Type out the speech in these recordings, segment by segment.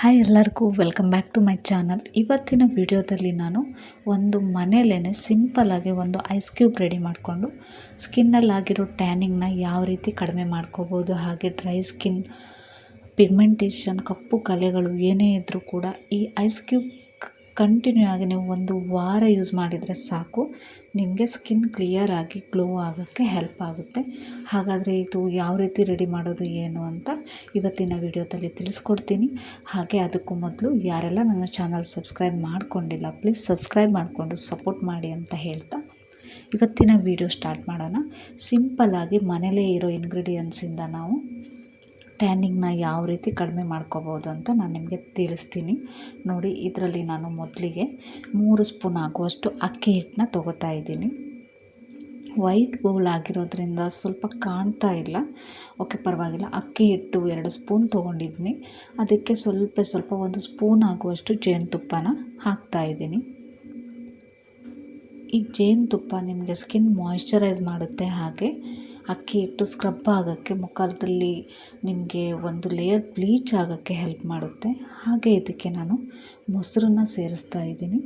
Hi ಎಲ್ಲರಿಗೂ welcome back to my channel. ಇವತ್ತಿನ ವಿಡಿಯೋದಲ್ಲಿ ನಾನು ಒಂದು ಮನೇಲೇ ಸಿಂಪಲ್ಲಾಗಿ ಒಂದು ಐಸ್ ಕ್ಯೂಬ್ ರೆಡಿ ಮಾಡಿಕೊಂಡು ಸ್ಕಿನ್ನಲ್ಲಾಗಿರೋ ಟ್ಯಾನಿಂಗ್ನ ಯಾವ ರೀತಿ ಕಡಿಮೆ ಮಾಡ್ಕೋಬೋದು, ಹಾಗೆ ಡ್ರೈ ಸ್ಕಿನ್, ಪಿಗ್ಮೆಂಟೇಷನ್, ಕಪ್ಪು ಕಲೆಗಳು ಏನೇ ಇದ್ದರೂ ಕೂಡ ಈ ಐಸ್ ಕ್ಯೂಬ್ ಕಂಟಿನ್ಯೂ ಆಗಿ ನೀವು ಒಂದು ವಾರ ಯೂಸ್ ಮಾಡಿದರೆ ಸಾಕು. ನಿಮಗೆ ಸ್ಕಿನ್ ಕ್ಲಿಯರ್ ಆಗಿ ಗ್ಲೋ ಆಗೋಕ್ಕೆ ಹೆಲ್ಪ್ ಆಗುತ್ತೆ. ಹಾಗಾದರೆ ಇದು ಯಾವ ರೀತಿ ರೆಡಿ ಮಾಡೋದು ಏನು ಅಂತ ಇವತ್ತಿನ ವಿಡಿಯೋದಲ್ಲಿ ತಿಳಿಸ್ಕೊಡ್ತೀನಿ. ಹಾಗೆ ಅದಕ್ಕೂ ಮೊದಲು ಯಾರೆಲ್ಲ ನನ್ನ ಚಾನಲ್ ಸಬ್ಸ್ಕ್ರೈಬ್ ಮಾಡ್ಕೊಂಡಿಲ್ಲ, ಪ್ಲೀಸ್ ಸಬ್ಸ್ಕ್ರೈಬ್ ಮಾಡಿಕೊಂಡು ಸಪೋರ್ಟ್ ಮಾಡಿ ಅಂತ ಹೇಳ್ತಾ ಇವತ್ತಿನ ವಿಡಿಯೋ ಸ್ಟಾರ್ಟ್ ಮಾಡೋಣ. ಸಿಂಪಲ್ಲಾಗಿ ಮನೇಲೇ ಇರೋ ಇಂಗ್ರೀಡಿಯೆಂಟ್ಸಿಂದ ನಾವು ಟ್ಯಾನಿಂಗ್ನ ಯಾವ ರೀತಿ ಕಡಿಮೆ ಮಾಡ್ಕೋಬೋದು ಅಂತ ನಾನು ನಿಮಗೆ ತಿಳಿಸ್ತೀನಿ. ನೋಡಿ, ಇದರಲ್ಲಿ ನಾನು ಮೊದಲಿಗೆ ಮೂರು ಸ್ಪೂನ್ ಆಗುವಷ್ಟು ಅಕ್ಕಿ ಹಿಟ್ಟನ್ನ ತೊಗೋತಾ ಇದ್ದೀನಿ. ವೈಟ್ ಬೌಲ್ ಆಗಿರೋದ್ರಿಂದ ಸ್ವಲ್ಪ ಕಾಣ್ತಾ ಇಲ್ಲ. ಓಕೆ, ಪರವಾಗಿಲ್ಲ. ಅಕ್ಕಿ ಹಿಟ್ಟು ಎರಡು ಸ್ಪೂನ್ ತೊಗೊಂಡಿದ್ದೀನಿ. ಅದಕ್ಕೆ ಸ್ವಲ್ಪ ಸ್ವಲ್ಪ ಒಂದು ಸ್ಪೂನ್ ಆಗುವಷ್ಟು ಜೇನುತುಪ್ಪನ ಹಾಕ್ತಾಯಿದ್ದೀನಿ ಈ ಜೇನುತುಪ್ಪ ನಿಮಗೆ ಸ್ಕಿನ್ ಮಾಯಿಶ್ಚರೈಸ್ ಮಾಡುತ್ತೆ ಹಾಗೆ ಅಕ್ಕಿ ಹಿಟ್ಟು ಸ್ಕ್ರಬ್ ಆಗೋಕ್ಕೆ ಮುಖದಲ್ಲಿ ನಿಮಗೆ ಒಂದು ಲೇಯರ್ ಬ್ಲೀಚ್ ಆಗೋಕ್ಕೆ ಹೆಲ್ಪ್ ಮಾಡುತ್ತೆ. ಹಾಗೆ ಇದಕ್ಕೆ ನಾನು ಮೊಸರನ್ನ ಸೇರಿಸ್ತಾ ಇದ್ದೀನಿ.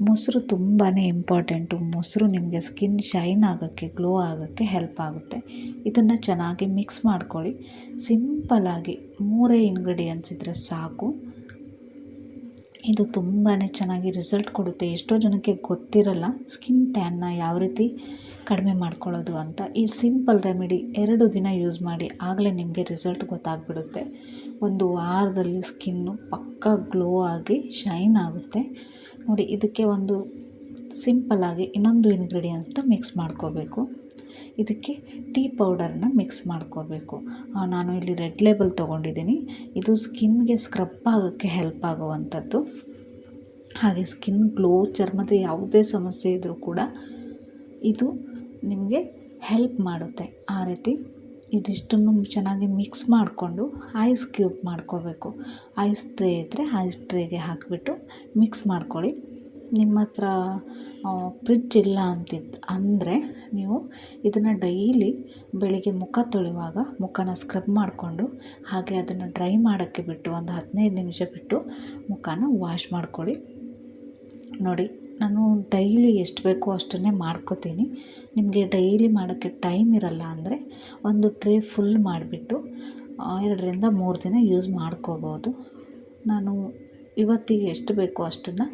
ಮೊಸರು ತುಂಬಾ ಇಂಪಾರ್ಟೆಂಟು ಮೊಸರು ನಿಮಗೆ ಸ್ಕಿನ್ ಶೈನ್ ಆಗೋಕ್ಕೆ ಗ್ಲೋ ಆಗೋಕ್ಕೆ ಹೆಲ್ಪ್ ಆಗುತ್ತೆ. ಇದನ್ನು ಚೆನ್ನಾಗಿ ಮಿಕ್ಸ್ ಮಾಡ್ಕೊಳ್ಳಿ. ಸಿಂಪಲ್ಲಾಗಿ ಮೂರೇ ಇಂಗ್ರೀಡಿಯೆಂಟ್ಸ್ ಇದ್ದರೆ ಸಾಕು. ಇದು ತುಂಬಾ ಚೆನ್ನಾಗಿ ರಿಸಲ್ಟ್ ಕೊಡುತ್ತೆ. ಎಷ್ಟೋ ಜನಕ್ಕೆ ಗೊತ್ತಿರಲ್ಲ ಸ್ಕಿನ್ ಟ್ಯಾನ್ನ ಯಾವ ರೀತಿ ಕಡಿಮೆ ಮಾಡ್ಕೊಳ್ಳೋದು ಅಂತ. ಈ ಸಿಂಪಲ್ ರೆಮಿಡಿ ಎರಡು ದಿನ ಯೂಸ್ ಮಾಡಿ ಆಗಲೇ ನಿಮಗೆ ರಿಸಲ್ಟ್ ಗೊತ್ತಾಗ್ಬಿಡುತ್ತೆ. ಒಂದು ವಾರದಲ್ಲಿ ಸ್ಕಿನ್ನು ಪಕ್ಕ ಗ್ಲೋ ಆಗಿ ಶೈನ್ ಆಗುತ್ತೆ. ನೋಡಿ, ಇದಕ್ಕೆ ಒಂದು ಸಿಂಪಲ್ಲಾಗಿ ಇನ್ನೊಂದು ಇಂಗ್ರೀಡಿಯೆಂಟ್ಸ್ನ ಮಿಕ್ಸ್ ಮಾಡ್ಕೋಬೇಕು. ಇದಕ್ಕೆ ಟೀ ಪೌಡರ್ನ ಮಿಕ್ಸ್ ಮಾಡ್ಕೋಬೇಕು. ನಾನು ಇಲ್ಲಿ ರೆಡ್ ಲೇಬಲ್ ತೊಗೊಂಡಿದ್ದೀನಿ. ಇದು ಸ್ಕಿನ್ಗೆ ಸ್ಕ್ರಬ್ ಆಗೋಕ್ಕೆ ಹೆಲ್ಪ್ ಆಗುವಂಥದ್ದು. ಹಾಗೆ ಸ್ಕಿನ್ ಗ್ಲೋ, ಚರ್ಮದ ಯಾವುದೇ ಸಮಸ್ಯೆ ಇದ್ದರೂ ಕೂಡ ಇದು ನಿಮಗೆ ಹೆಲ್ಪ್ ಮಾಡುತ್ತೆ. ಆ ರೀತಿ ಇದಿಷ್ಟನ್ನು ಚೆನ್ನಾಗಿ ಮಿಕ್ಸ್ ಮಾಡಿಕೊಂಡು ಐಸ್ ಕ್ಯೂಬ್ ಮಾಡ್ಕೋಬೇಕು. ಐಸ್ ಟ್ರೇ ಇದ್ದರೆ ಐಸ್ ಟ್ರೇಗೆ ಹಾಕಿಬಿಟ್ಟು ಮಿಕ್ಸ್ ಮಾಡ್ಕೊಳ್ಳಿ. ನಿಮ್ಮ ಹತ್ರ ಫ್ರಿಜ್ ಇಲ್ಲ ಅಂತಿದ್ದು ಅಂದರೆ ನೀವು ಇದನ್ನು ಡೈಲಿ ಬೆಳಿಗ್ಗೆ ಮುಖ ತೊಳೆಯುವಾಗ ಮುಖನ ಸ್ಕ್ರಬ್ ಮಾಡಿಕೊಂಡು ಹಾಗೆ ಅದನ್ನು ಡ್ರೈ ಮಾಡೋಕ್ಕೆ ಬಿಟ್ಟು ಒಂದು ಹದಿನೈದು ನಿಮಿಷ ಬಿಟ್ಟು ಮುಖನ ವಾಶ್ ಮಾಡ್ಕೊಳ್ಳಿ. ನೋಡಿ, ನಾನು ಡೈಲಿ ಎಷ್ಟು ಬೇಕೋ ಅಷ್ಟನ್ನೇ ಮಾಡ್ಕೋತೀನಿ. ನಿಮಗೆ ಡೈಲಿ ಮಾಡೋಕ್ಕೆ ಟೈಮ್ ಇರಲ್ಲ ಅಂದರೆ ಒಂದು ಟ್ರೇ ಫುಲ್ ಮಾಡಿಬಿಟ್ಟು ಎರಡರಿಂದ ಮೂರು ದಿನ ಯೂಸ್ ಮಾಡ್ಕೋಬೋದು. ನಾನು ಇವತ್ತಿಗೆ ಎಷ್ಟು ಬೇಕೋ ಅಷ್ಟನ್ನು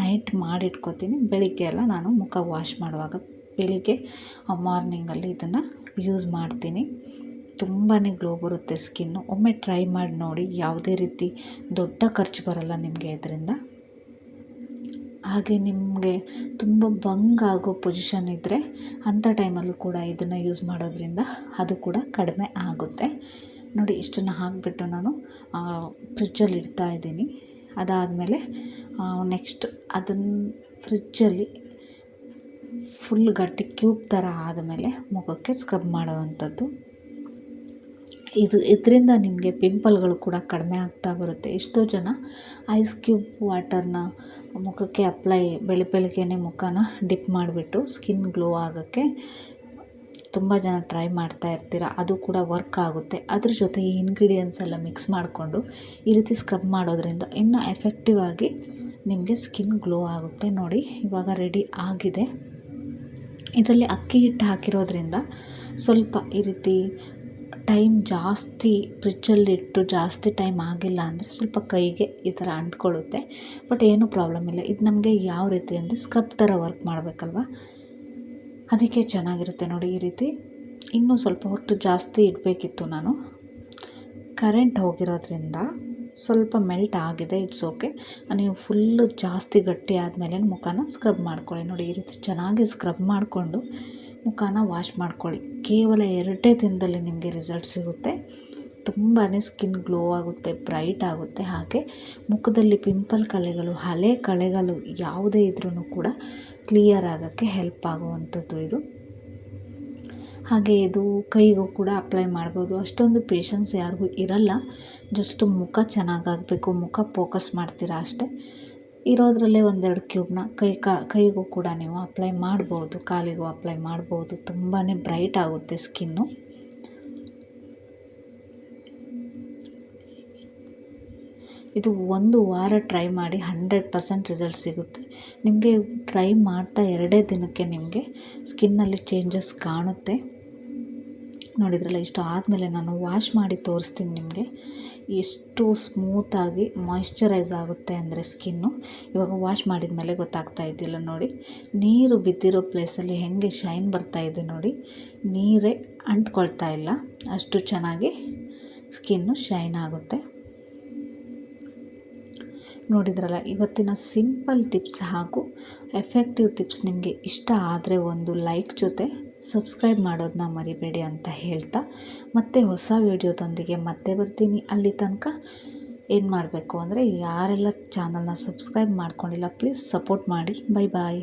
ನೈಟ್ ಮಾಡಿಟ್ಕೋತೀನಿ. ಬೆಳಿಗ್ಗೆ ಎಲ್ಲ ನಾನು ಮುಖ ವಾಶ್ ಮಾಡುವಾಗ ಬೆಳಿಗ್ಗೆ ಮಾರ್ನಿಂಗಲ್ಲಿ ಇದನ್ನು ಯೂಸ್ ಮಾಡ್ತೀನಿ. ತುಂಬಾ ಗ್ಲೋ ಬರುತ್ತೆ ಸ್ಕಿನ್ನು ಒಮ್ಮೆ ಟ್ರೈ ಮಾಡಿ ನೋಡಿ, ಯಾವುದೇ ರೀತಿ ದೊಡ್ಡ ಖರ್ಚು ಬರಲ್ಲ ನಿಮಗೆ ಇದರಿಂದ. ಹಾಗೆ ನಿಮಗೆ ತುಂಬ ಬಂಗ್ ಆಗೋ ಪೊಸಿಷನ್ ಇದ್ದರೆ ಅಂಥ ಟೈಮಲ್ಲೂ ಕೂಡ ಇದನ್ನು ಯೂಸ್ ಮಾಡೋದ್ರಿಂದ ಅದು ಕೂಡ ಕಡಿಮೆ ಆಗುತ್ತೆ. ನೋಡಿ, ಇಷ್ಟನ್ನು ಹಾಕಿಬಿಟ್ಟು ನಾನು ಫ್ರಿಜ್ಜಲ್ಲಿ ಇಡ್ತಾ ಇದ್ದೀನಿ. ಅದಾದಮೇಲೆ ನೆಕ್ಸ್ಟ್ ಅದನ್ನು ಫ್ರಿಜ್ಜಲ್ಲಿ ಫುಲ್ ಗಟ್ಟಿ ಕ್ಯೂಬ್ ಥರ ಆದಮೇಲೆ ಮುಖಕ್ಕೆ ಸ್ಕ್ರಬ್ ಮಾಡುವಂಥದ್ದು. ಇದು, ಇದರಿಂದ ನಿಮಗೆ ಪಿಂಪಲ್ಗಳು ಕೂಡ ಕಡಿಮೆ ಆಗ್ತಾ ಬರುತ್ತೆ. ಎಷ್ಟೋ ಜನ ಐಸ್ ಕ್ಯೂಬ್ ವಾಟರ್ನ ಮುಖಕ್ಕೆ ಅಪ್ಲೈ ಬೆಳಿ ಬೆಳಗ್ಗೆನೆ ಮುಖನ ಡಿಪ್ ಮಾಡಿಬಿಟ್ಟು ಸ್ಕಿನ್ ಗ್ಲೋ ಆಗೋಕ್ಕೆ ತುಂಬ ಜನ ಟ್ರೈ ಮಾಡ್ತಾ ಇರ್ತೀರ, ಅದು ಕೂಡ ವರ್ಕ್ ಆಗುತ್ತೆ. ಅದ್ರ ಜೊತೆ ಈ ಇಂಗ್ರೀಡಿಯೆಂಟ್ಸ್ ಎಲ್ಲ ಮಿಕ್ಸ್ ಮಾಡಿಕೊಂಡು ಈ ರೀತಿ ಸ್ಕ್ರಬ್ ಮಾಡೋದ್ರಿಂದ ಇನ್ನೂ ಎಫೆಕ್ಟಿವ್ ಆಗಿ ನಿಮಗೆ ಸ್ಕಿನ್ ಗ್ಲೋ ಆಗುತ್ತೆ ನೋಡಿ. ಇವಾಗ ರೆಡಿ ಆಗಿದೆ. ಇದರಲ್ಲಿ ಅಕ್ಕಿ ಹಿಟ್ಟು ಹಾಕಿರೋದ್ರಿಂದ ಸ್ವಲ್ಪ ಈ ರೀತಿ ಟೈಮ್ ಜಾಸ್ತಿ ಫ್ರಿಜ್ಜಲ್ಲಿಟ್ಟು ಜಾಸ್ತಿ ಟೈಮ್ ಆಗಿಲ್ಲ ಅಂದರೆ ಸ್ವಲ್ಪ ಕೈಗೆ ಈ ಥರ ಅಂಟ್ಕೊಳ್ಳುತ್ತೆ. ಬಟ್ ಏನೂ ಪ್ರಾಬ್ಲಮ್ ಇಲ್ಲ. ಇದು ನಮಗೆ ಯಾವ ರೀತಿ ಅಂದರೆ ಸ್ಕ್ರಬ್ ಥರ ವರ್ಕ್ ಮಾಡಬೇಕಲ್ವ? ಅದಕ್ಕೆ ಚೆನ್ನಾಗಿರುತ್ತೆ ನೋಡಿ ಈ ರೀತಿ. ಇನ್ನೂ ಸ್ವಲ್ಪ ಹೊತ್ತು ಜಾಸ್ತಿ ಇಡಬೇಕಿತ್ತು ನಾನು. ಕರೆಂಟ್ ಹೋಗಿರೋದ್ರಿಂದ ಸ್ವಲ್ಪ ಮೆಲ್ಟ್ ಆಗಿದೆ ಇಟ್ಸ್ ಓಕೆ ನೀವು ಫುಲ್ಲು ಜಾಸ್ತಿ ಗಟ್ಟಿ ಆದಮೇಲೆ ಮುಖನ ಸ್ಕ್ರಬ್ ಮಾಡ್ಕೊಳ್ಳಿ. ನೋಡಿ ಈ ರೀತಿ ಚೆನ್ನಾಗಿ ಸ್ಕ್ರಬ್ ಮಾಡಿಕೊಂಡು ಮುಖನ ವಾಶ್ ಮಾಡ್ಕೊಳ್ಳಿ. ಕೇವಲ ಎರಡೇ ದಿನದಲ್ಲಿ ನಿಮಗೆ ರಿಸಲ್ಟ್ ಸಿಗುತ್ತೆ. ತುಂಬಾ ಸ್ಕಿನ್ ಗ್ಲೋ ಆಗುತ್ತೆ ಬ್ರೈಟ್ ಆಗುತ್ತೆ. ಹಾಗೆ ಮುಖದಲ್ಲಿ ಪಿಂಪಲ್ ಕಲೆಗಳು, ಹಳೆ ಕಳೆಗಳು ಯಾವುದೇ ಇದ್ರೂ ಕೂಡ ಕ್ಲಿಯರ್ ಆಗೋಕ್ಕೆ ಹೆಲ್ಪ್ ಆಗುವಂಥದ್ದು ಇದು. ಹಾಗೆ ಇದು ಕೈಗೂ ಕೂಡ ಅಪ್ಲೈ ಮಾಡ್ಬೋದು. ಅಷ್ಟೊಂದು ಪೇಷನ್ಸ್ ಯಾರಿಗೂ ಇರಲ್ಲ. ಜಸ್ಟ್ ಮುಖ ಚೆನ್ನಾಗಾಗಬೇಕು, ಮುಖ ಫೋಕಸ್ ಮಾಡ್ತೀರಾ ಅಷ್ಟೇ. ಇರೋದ್ರಲ್ಲೇ ಒಂದೆರಡು ಕ್ಯೂಬ್ನ ಕೈ ಕಾ, ಕೈಗೂ ಕೂಡ ನೀವು ಅಪ್ಲೈ ಮಾಡ್ಬೋದು, ಕಾಲಿಗೂ ಅಪ್ಲೈ ಮಾಡ್ಬೋದು. ತುಂಬಾ ಬ್ರೈಟ್ ಆಗುತ್ತೆ ಸ್ಕಿನ್ನು ಇದು ಒಂದು ವಾರ ಟ್ರೈ ಮಾಡಿ ಹಂಡ್ರೆಡ್ ಪರ್ಸೆಂಟ್ ರಿಸಲ್ಟ್ ಸಿಗುತ್ತೆ. ನಿಮಗೆ ಟ್ರೈ ಮಾಡ್ತಾ ಎರಡೇ ದಿನಕ್ಕೆ ನಿಮಗೆ ಸ್ಕಿನ್ನಲ್ಲಿ ಚೇಂಜಸ್ ಕಾಣುತ್ತೆ. ನೋಡಿದ್ರಲ್ಲ ಇಷ್ಟು ಆದಮೇಲೆ ನಾನು ವಾಶ್ ಮಾಡಿ ತೋರಿಸ್ತೀನಿ ನಿಮಗೆ. ಎಷ್ಟು ಸ್ಮೂತಾಗಿ ಮಾಯಿಶ್ಚರೈಸ್ ಆಗುತ್ತೆ ಅಂದರೆ ಸ್ಕಿನ್ನು ಇವಾಗ ವಾಶ್ ಮಾಡಿದ ಮೇಲೆ ಗೊತ್ತಾಗ್ತಾ ಇದ್ದಿಲ್ಲ ನೋಡಿ. ನೀರು ಬಿದ್ದಿರೋ ಪ್ಲೇಸಲ್ಲಿ ಹೆಂಗೆ ಶೈನ್ ಬರ್ತಾ ಇದೆ ನೋಡಿ. ನೀರೇ ಅಂಟ್ಕೊಳ್ತಾ ಇಲ್ಲ. ಅಷ್ಟು ಚೆನ್ನಾಗಿ ಸ್ಕಿನ್ನು ಶೈನ್ ಆಗುತ್ತೆ. ನೋಡಿದ್ರಲ್ಲ, ಇವತ್ತಿನ ಸಿಂಪಲ್ ಟಿಪ್ಸ್ ಹಾಗೂ ಎಫೆಕ್ಟಿವ್ ಟಿಪ್ಸ್ ನಿಮಗೆ ಇಷ್ಟ ಆದರೆ ಒಂದು ಲೈಕ್ ಜೊತೆ ಸಬ್ಸ್ಕ್ರೈಬ್ ಮಾಡೋದನ್ನ ಮರಿಬೇಡಿ ಅಂತ ಹೇಳ್ತಾ, ಮತ್ತೆ ಹೊಸ ವಿಡಿಯೋದೊಂದಿಗೆ ಮತ್ತೆ ಬರ್ತೀನಿ. ಅಲ್ಲಿ ತನಕ ಏನು ಮಾಡಬೇಕು ಅಂದರೆ ಯಾರೆಲ್ಲ ಚಾನಲ್ನ ಸಬ್ಸ್ಕ್ರೈಬ್ ಮಾಡ್ಕೊಂಡಿಲ್ಲ, ಪ್ಲೀಸ್ ಸಪೋರ್ಟ್ ಮಾಡಿ. Bye bye